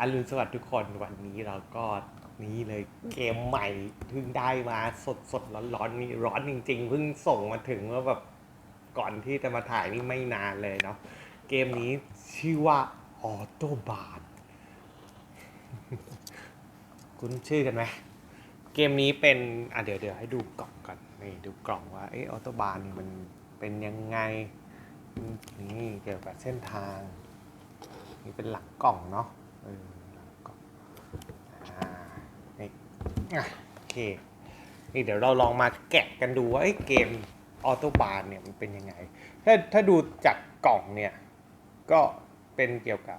อรุณสวัสดิ์ทุกคนวันนี้เราก็นี้เลยเกมใหม่เพิ่งได้มาสดสดร้อนร้อนๆนี่ร้อนจริงๆเพิ่งส่งมาถึงว่าแบบก่อนที่จะมาถ่ายนี่ไม่นานเลยเนาะเกมนี้ชื่อว่าออโตบานคุ้นชื่อกันไหมเกมนี้เป็นอะเดี๋ยวเดี๋ยวให้ดูกล่องก่อนนี่ดูกล่องว่าเออออโตบานมันเป็นยังไงนี่เกี่ยวกับเส้นทาง นี่เป็นหลังกล่องเนาะ เออโอเค นี่เดี๋ยวเราลองมาแกะกันดูว่าเอ้ยเกมออโตบานเนี่ยมันเป็นยังไง ถ้าถ้าดูจากกล่องเนี่ย ก็เป็นเกี่ยวกับ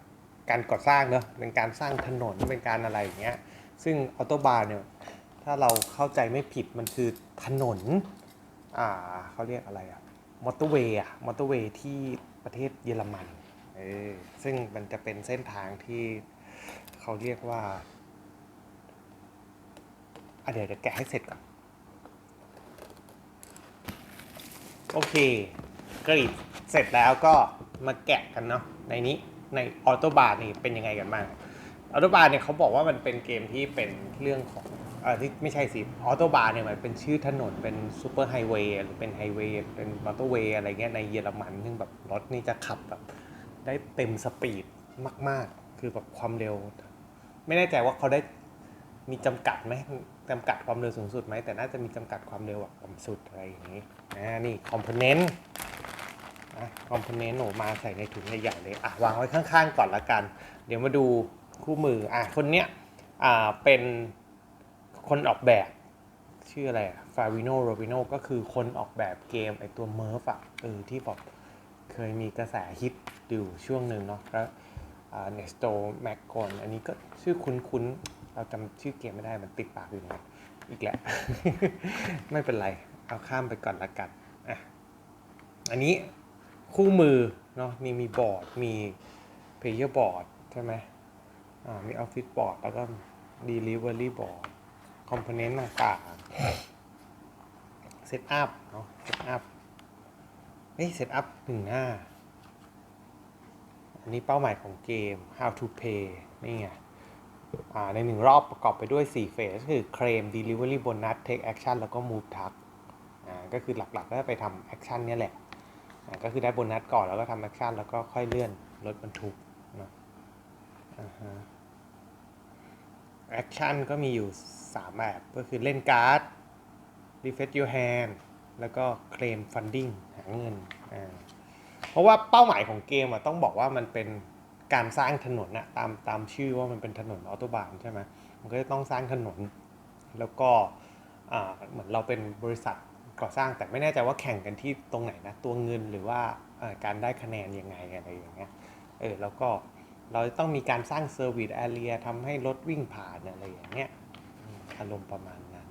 การก่อสร้างเนอะเป็นการสร้างถนน เป็นการอะไรอย่างเงี้ย ซึ่งออโตบานเนี่ย ถ้าเราเข้าใจไม่ผิดมันคือถนน อ่าเขาเรียกอะไรอะมอเตอร์เวย์อะมอเตอร์เวย์ที่ประเทศเยอรมัน เออ ซึ่งมันจะเป็นเส้นทางที่ เขาเรียกว่าอะเดี๋ยวเดี๋ยวแกะให้เสร็จก่อนโอเคกรีดเสร็จแล้วก็มาแกะกันเนาะในนี้ในออโตบาร์นี่เป็นยังไงกันบ้างออโตบาร์เนี่ยเขาบอกว่ามันเป็นเกมที่เป็นเรื่องของเออที่ไม่ใช่สิออโตบาร์เนี่ยมันเป็นชื่อถนนเป็นซูเปอร์ไฮเวย์หรือเป็นไฮเวย์เป็นมอเตอร์เวย์อะไรเงี้ยในเยอรมันซึ่งแบบรถนี่จะขับแบบได้เต็มสปีดมาก ๆ คือแบบความเร็ว ไม่แน่ใจว่าเขาได้มีจำกัดไหมจำกัดความเร็วสูงสุดไหมแต่น่าจะมีจำกัดความเร็วแบบต่ำสุดอะไรอย่างนี้อ่านี่คอมโพเนนต์คอมโพเนนต์หนูมาใส่ในถุงใหญ่ๆเลยอะวางไว้ข้างๆก่อนละกัน เดี๋ยวมาดูคู่มืออะคนเนี้ยอ่าเป็นคนออกแบบ ชื่ออะไรฟาวิโนโรบิโนก็คือคนออกแบบเกมไอตัวเมิร์ฟอะเออที่บอกเคยมีกระแสฮิตอยู่ช่วงหนึ่งเนาะแล้ว เนสโตแมกกอนอันนี้ก็ชื่อคุ้นๆ เราจำชื่อเกมไม่ได้มันติดปากอยู่นะอีกแหล้วไม่เป็นไร เอาข้ามไปก่อนละกันอะอันนี้คู่มือเนาะมีมีบอร์ด มีเพย์เยอร์บอร์ดใช่ไหมอ่ามีออฟฟิศบอร์ดแล้วก็ Delivery บอร์ดคอมโพเนนต์ต่างๆเซตอัพเนาะเซตอัพเฮ้ยเซตอัพหนึ่งหน้า นนี้เป้าหมายของเกม how to pay นี่ไงในหนึ่งรอบประกอบไปด้วย 4 เฟสก็คือ claim delivery bonus take action แล้วก็ move task อ่าก็คือหลักๆก็ไปทำ action เนี่ยแหละอ่าก็คือได้โบนัสก่อนแล้วก็ทำ action แล้วก็ค่อยเลื่อนรถบรรทุกนอะอ่าฮะ action ก็มีอยู่ 3 แบบ ก็คือเล่นการ์ด refresh your hand แล้วก็ claim funding หาเงินอ่า เพราะว่าเป้าหมายของเกมอะต้องบอกว่ามันเป็นการสร้างถนนนะตามตามชื่อว่ามันเป็นถนนออโตบานใช่ไหมมันก็จะต้องสร้างถนน แล้วก็เหมือนเราเป็นบริษัทก่อสร้างแต่ไม่แน่ใจว่าแข่งกันที่ตรงไหนนะ ตัวเงินหรือว่าการได้คะแนนยังไงอะไรอย่างเงี้ยเออแล้วก็เราต้องมีการสร้างเซอร์วิสแอเรียทำให้รถวิ่งผ่านอะไรอย่างเงี้ยอารมณ์ประมาณนั้น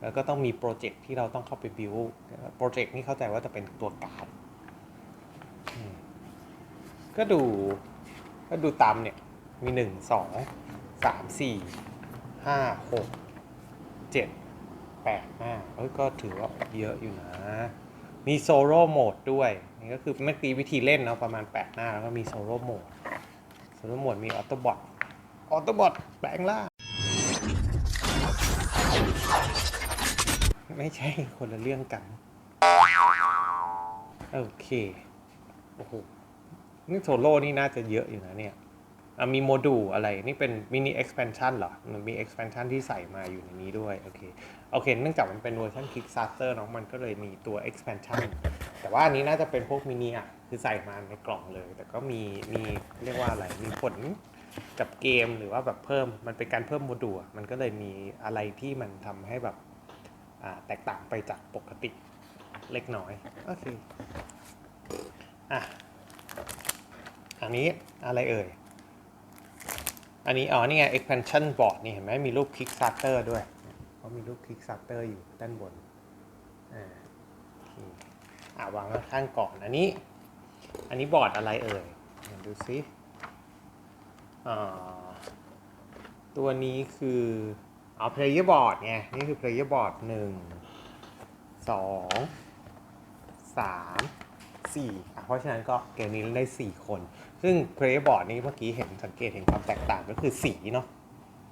แล้วก็ต้องมีโปรเจกต์ที่เราต้องเข้าไปบิวโปรเจกต์นี่เข้าใจว่าจะเป็นตัวการ์ด ก็ดูก็ดูตามเนี่ย มีหนึ่งสองสามสี่ห้าหกเจ็ดแปดหน้าเอ้ยก็ถือว่าเยอะอยู่นะ มีโซโล่โหมดด้วย นี่ก็คือเมื่อกี้วิธีเล่นเนาะประมาณ8หน้า แล้วก็มีโซโล่โหมดโซโล่โหมดมีออโตบอทออโตบอทแปลงล่างไม่ใช่คนละเรื่องกัน โอเค โอ้โห นี่โซโล่นี่น่าจะเยอะอยู่นะเนี่ยมีโมดูลอะไร นี่เป็นมินิ expansion เหรอ มันมี expansion ที่ใส่มาอยู่ในนี้ด้วย โอเค โอเค เนื่องจากมันเป็นเวอร์ชัน Kickstarter เนาะมันก็เลยมีตัว expansion แต่ว่าอันนี้น่าจะเป็นพวกมินิอะ คือใส่มาในกล่องเลย แต่ก็มี มีเรียกว่าอะไร มีผลกับเกมหรือว่าแบบเพิ่ม มันเป็นการเพิ่มโมดูล มันก็เลยมีอะไรที่มันทำให้แบบแตกต่างไปจากปกติเล็กน้อย โอเค อะ อันนี้อะไรเอ่ย อันนี้อ๋อนี่ไง expansion board นี่เห็นไหมมีรูป Kickstarter ด้วยเขามีรูป Kickstarter อยู่ด้านบนอ่าอ่าวางข้างก่อนอันนี้ อันนี้บอร์ดอะไรเอ่ยเดี๋ยวดูซิอ่าตัวนี้คือเอา player board ไงนี่คือ player board หนึ่งสองสาม 4อะเพราะฉะนั้นก็เกมนี้เล่นได้ 4 คน ซึ่งเพลย์บอร์ดนี้เมื่อกี้เห็นสังเกตเห็นความแตกต่างก็คือสีเนาะ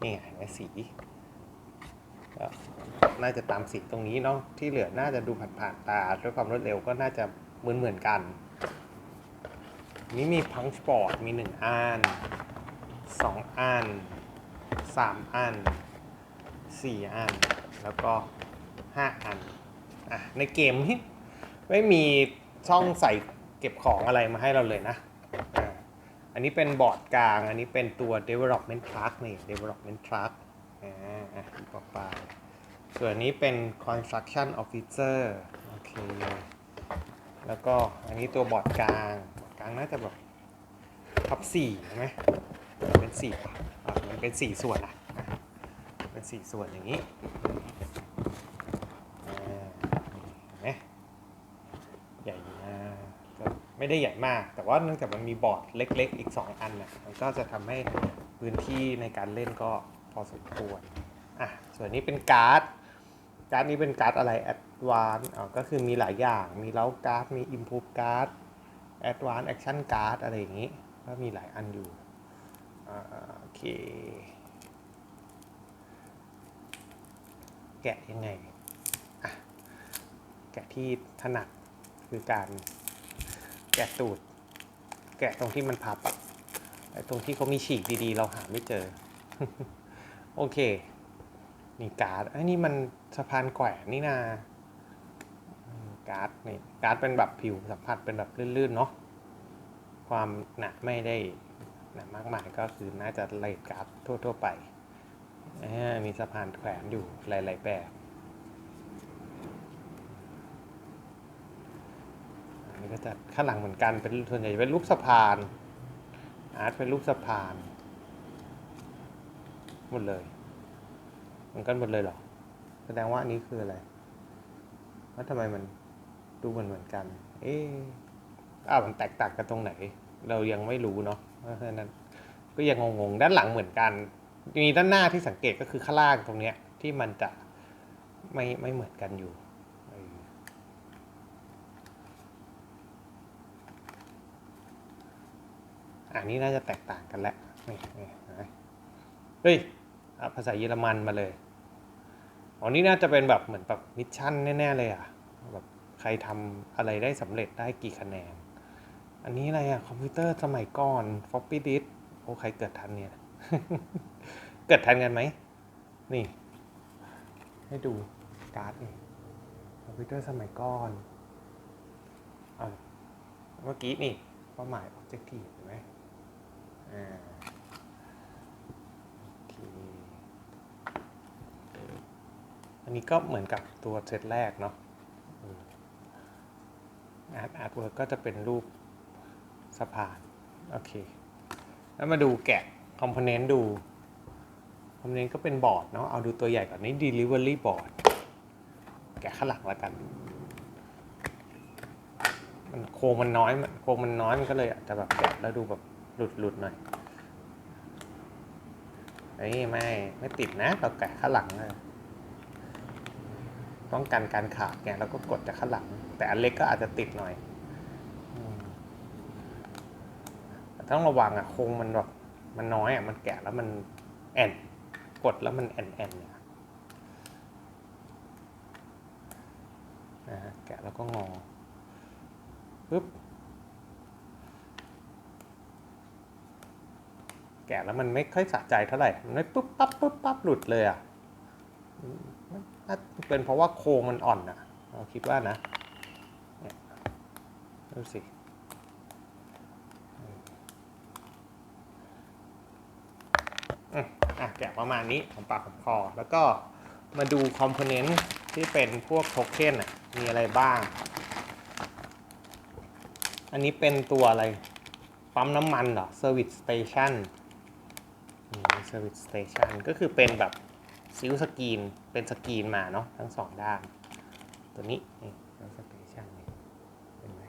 นี่ไงนไหมสีก็น่าจะตามสีตรงนี้เนาะที่เหลือน่าจะดูผ่านๆตาด้วยความรวดเร็วก็น่าจะเหมือนเหมือนกัน นี่มีพังช์บอร์ดมี 1อัน2อัน3อัน4อัน แล้วก็ 5 อันอะในเกมนี่ไม่มี ช่องใส่เก็บของอะไรมาให้เราเลยนะอ่าอันนี้เป็นบอร์ดกลาง อันนี้เป็นตัว development truck นี่ development truck อ่าอะต่อไป ส่วนอันนี้เป็น construction officer โอเค แล้วก็อันนี้ตัวบอร์ดกลาง บอร์ดกลางน่าจะแบบทับสี่ใช่ไหมเป็นสี่อะมันเป็นสี่ส่วนอะอะเป็นสี่ส่วนอย่างนี้ อ่าเห็นไหมใหญ่มากก็ ไม่ได้ใหญ่มาก แต่ว่าเนื่องจากมันมีบอร์ดเล็ก ๆ อีก 2 อันนะมันก็จะทำให้พื้นที่ในการเล่นก็พอสมควรอะส่วนนี้เป็นการ์ด การ์ดนี้เป็นการ์ดอะไร Advance อ๋อก็คือมีหลายอย่างมีเล้าการ์ดมี Improve การ์ด Advance Action Card อะไรอย่างนี้ ก็มีหลายอันอยู่โอเค แกะยังไงอะแกะที่ถนัดคือการ แกะตูดแกะตรงที่มันพับอะตรงที่เขามีฉีกดีๆ เราหาไม่เจอ โอเค นี่การ์ดไอ้นี่มันสะพานแขวนนี่นาการ์ดนี่การ์ดเป็นแบบผิวสัมผัสเป็นแบบลื่นๆเนาะความหนาไม่ได้หนามากมายก็คือน่าจะเลดการ์ดทั่ว ๆ ไปมีสะพานแขวนอยู่หลาย ๆ แบบ นี่ก็จะข้างหลังเหมือนกันเป็นส่วนใหญ่เป็นรูปสะพานอาร์ตเป็นรูปสะพานหมดเลยเหมือนกันหมดเลยเหรอแสดงว่าอันนี้คืออะไรว่าทำไมมันดูเหมือนเหมือนกัน เอ๊ะอ้าวมันแตกต่างกันตรงไหน เรายังไม่รู้เนาะเพราะฉะนั้นก็ยังงงๆด้านหลังเหมือนกัน มีด้านหน้าที่สังเกตก็คือข้างล่างตรงเนี้ยที่มันจะไม่ไม่เหมือนกันอยู่เออ อันนี้น่าจะแตกต่างกันแหละนี่นี่เห็นไหมเฮ้ยเอาภาษาเยอรมันมาเลยอ๋อนี่น่าจะเป็นแบบเหมือนแบบมิชชั่นแน่ๆเลยอะแบบใครทำอะไรได้สำเร็จได้กี่คะแนน อันนี้อะไรอะคอมพิวเตอร์สมัยก่อน floppy disk โอ้ใครเกิดทันเนี่ย เกิดทันกันไหม นี่ ให้ดูการ์ดนี่คอมพิวเตอร์สมัยก่อนอะเมื่อกี้นี่เป้าหมาย objective เห็นไหม อันนี้ก็เหมือนกับตัวเซตแรกเนาะอาร์ตอาร์ตเวิร์กก็จะเป็นรูปสะพาน โอเค แล้วมาดูแกะคอมโพเนนต์ดู คอมโพเนนต์ก็เป็นบอร์ดเนาะ เอาดูตัวใหญ่ก่อนนี่ delivery board แกะข้างหลังแล้วกัน มันโครงมันน้อยมันโครงมันน้อยมันก็เลยอาจจะแบบแกะแล้วดูแบบ หลุดหลุดหน่อยเอ้ยไม่ไม่ติดนะเราแกะข้างหลังนะต้องกันการขาดไงแล้วก็กดจากข้างหลัง แต่อันเล็กก็อาจจะติดหน่อยต้องระวังอะโครงมันแบบมันน้อยอะมันแกะแล้วมันแอนกดแล้วมันแอนแอนเนี่ยนะฮะแกะแล้วก็งอปึ๊บ แกะแล้วมันไม่ค่อยสะใจเท่าไหร่ มันไม่ปุ๊บปั๊บปุ๊บปั๊บหลุดเลยอะน่าเป็นเพราะว่าโครงมันอ่อนอะเราคิดว่านะเนี่ยดูสิอะแกะประมาณนี้ของปากของคอ แล้วก็มาดูคอมโพเนนต์ที่เป็นพวกโทเค็นอะ มีอะไรบ้าง อันนี้เป็นตัวอะไร ปั๊มน้ำมันเหรอ Service Station Service Station ก็คือเป็นแบบซิลสกรีน เป็นสกรีนมาเนาะทั้งสองด้าน ตัวนี้นี่ Service Station นี่เห็นไหม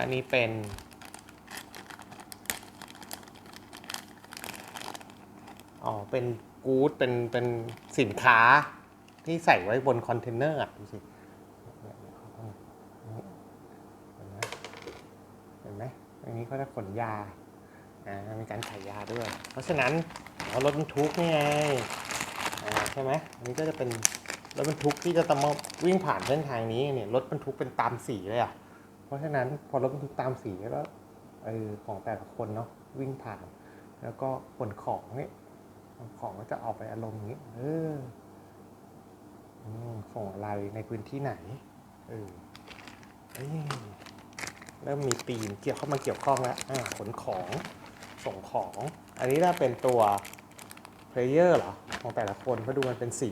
อันนี้เป็นอ๋อ เป็นกู๊ดเป็น เป็นสินค้าที่ใส่ไว้บนคอนเทนเนอร์อะดูสิเห็นไหมเห็นไหม อันนี้เขาจะขนยาอ่ามีการขายยาด้วย เพราะฉะนั้นเอารถบรรทุกนี่ไงอ่าใช่ไหมอันนี้ก็จะเป็นรถบรรทุกที่จะต้องมาวิ่งผ่านเส้นทางนี้เนี่ยรถบรรทุกเป็นตามสีเลยอะเพราะฉะนั้นพอรถบรรทุกตามสีแล้วเออของแต่ละคนเนาะวิ่งผ่าน แล้วก็ขนของนี่ของก็จะออกไปอารมณ์อย่างนี้ เอออืมส่งอะไรในพื้นที่ไหน เออ เอ้ยเริ่มมีตีมเกี่ยวเข้ามาเกี่ยวข้องแล้วขนของส่งของ อันนี้ถ้าเป็นตัวเพลเยอร์เหรอ ของแต่ละคนเพราะดูมันเป็นสี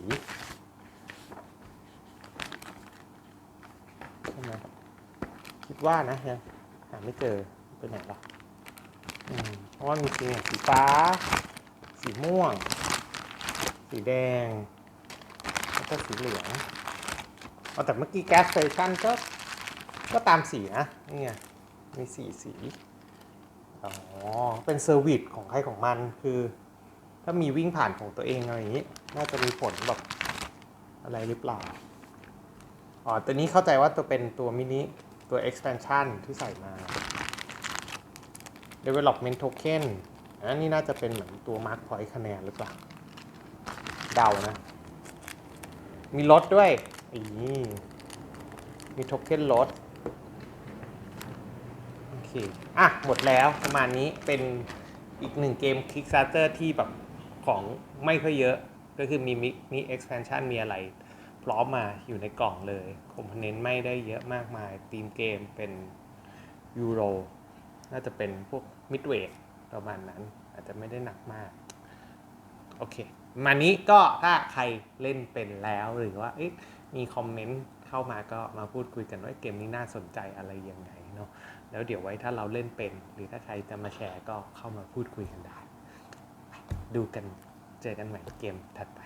ใช่ไหมคิดว่านะยังหาไม่เจอไปไหนหรออืมเพราะว่ามีสีสีฟ้า สีม่วง สีแดง แล้วก็สีเหลืองเอาแต่เมื่อกี้แก๊สเตชันก็ ก็ตามสีนะนี่ไงมีสีสี อ๋อ เป็นเซอร์วิสของใครของมันคือ ถ้ามีวิ่งผ่านของตัวเองอะไรอย่างนี้ น่าจะมีผลแบบอะไรหรือเปล่า อ๋อ ตัวนี้เข้าใจว่าตัวเป็นตัวมินิตัว expansion ที่ใส่มา development token อันนี้น่าจะเป็นเหมือนตัว mark point คะแนนหรือเปล่า เดานะ มีรถด้วยอีมีโทเค็นรถ เค อะ หมดแล้วประมาณนี้เป็นอีกหนึ่งเกม Kickstarter ที่แบบของไม่ค่อยเยอะ ก็คือมีมี expansion มีอะไร พร้อมมาอยู่ในกล่องเลยคอมโพเนนต์ไม่ได้เยอะมากมายทีมเกมเป็นยูโรน่าจะเป็นพวกมิดเวทประมาณนั้น อาจจะไม่ได้หนักมาก โอเค มานี้ก็ถ้าใครเล่นเป็นแล้วหรือว่ามีคอมเมนต์เข้ามาก็มาพูดคุยกันว่าเกมนี้น่าสนใจอะไรยังไงเนาะ แล้วเดี๋ยวไว้ถ้าเราเล่นเป็น หรือถ้าใครจะมาแชร์ก็เข้ามาพูดคุยกันได้ ดูกันเจอกันใหม่เกมถัดไป